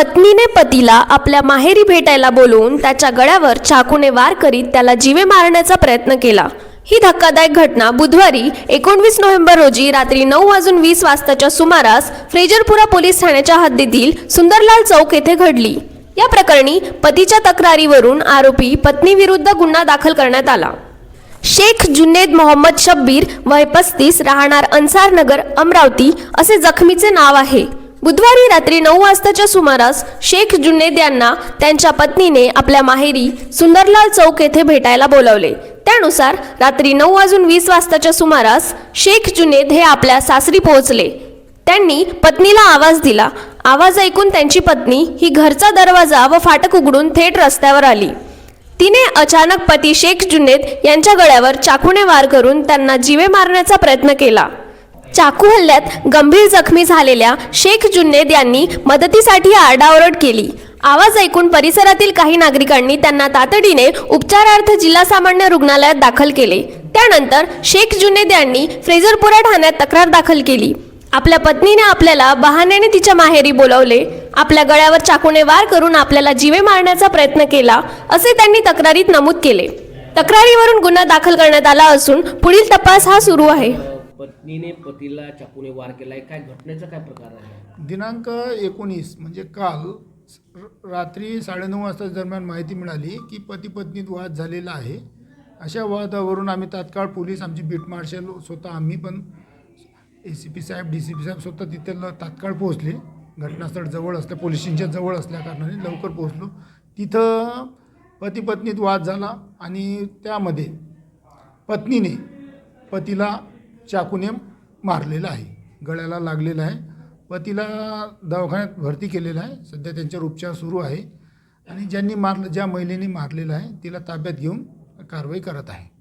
पत्नीने पतीला आपल्या माहेरी भेटायला बोलवून त्याच्या गळ्यावर चाकूने वार करीत त्याला जीवे मारण्याचा प्रयत्न केला. ही धक्कादायक घटना बुधवारी एकोणवीस नोव्हेंबर रोजी रात्री नऊ वाजून वीस वाजताच्या सुमारास फ्रेजरपुरा पोलीस ठाण्याच्या हद्दीतील सुंदरलाल चौक येथे घडली. या प्रकरणी पतीच्या तक्रारीवरून आरोपी पत्नीविरुद्ध गुन्हा दाखल करण्यात आला. शेख जुन्नेद मोहम्मद शब्बीर वय पस्तीस राहणार अन्सार नगर अमरावती असे जखमीचे नाव आहे. बुधवारी रात्री नऊ वाजताच्या सुमारास शेख जुनेद यांना त्यांच्या पत्नीने आपल्या माहेरी सुंदरलाल चौक येथे भेटायला बोलावले. त्यानुसार रात्री नऊ वाजून वीस वाजताच्या सुमारास शेख जुनेद हे आपल्या सासरी पोहोचले. त्यांनी पत्नीला आवाज दिला. आवाज ऐकून त्यांची पत्नी ही घरचा दरवाजा व फाटक उघडून थेट रस्त्यावर आली. तिने अचानक पती शेख जुनेद यांच्या गळ्यावर चाकूने वार करून त्यांना जीवे मारण्याचा प्रयत्न केला. चाकू हल्ल्यात गंभीर जखमी झालेल्या शेख जुन्नेद यांनी मदतीसाठी आरडाओरड केली. आवाज ऐकून परिसरातील काही नागरिकांनी त्यांना तातडीने उपचारार्थ जिल्हा सामान्य रुग्णालयात दाखल केले. त्यानंतर शेख जुन्नेद यांनी फ्रेझरपुरा ठाण्यात तक्रार दाखल केली. आपल्या पत्नीने आपल्याला बहाण्याने तिच्या माहेरी बोलावले. आपल्या गळ्यावर चाकूने वार करून आपल्याला जीवे मारण्याचा प्रयत्न केला असे त्यांनी तक्रारीत नमूद केले. तक्रारीवरून गुन्हा दाखल करण्यात आला असून पुढील तपास हा सुरू आहे. पत्नीने पतीला चाकूने वार केलाय. काय घटनेचा काय प्रकार आहे? दिनांक एकोणीस म्हणजे काल रात्री साडेनऊ वाजता दरम्यान माहिती मिळाली की पती पत्नीत वाद झालेला आहे. अशा वादावरून आम्ही तात्काळ पोलीस आमची बीट मार्शल स्वतः आम्ही पण ए सी पी साहेब डी सी पी साहेब स्वतः तिथे तात्काळ पोहोचले. घटनास्थळ जवळ असल्या पोलीस स्टेशनच्या जवळ असल्या कारणाने लवकर पोहोचलो. तिथं पती पत्नीत वाद झाला आणि त्यामध्ये पत्नीने पतीला चाकूने मारलेलं आहे. गळ्याला लागलेलं आहे. व तिला दवाखान्यात भरती केलेलं आहे. सध्या त्यांच्यावर उपचार सुरू आहे. आणि ज्यांनी मारलं ज्या महिलेने मारलेलं आहे तिला ताब्यात घेऊन कारवाई करत आहे.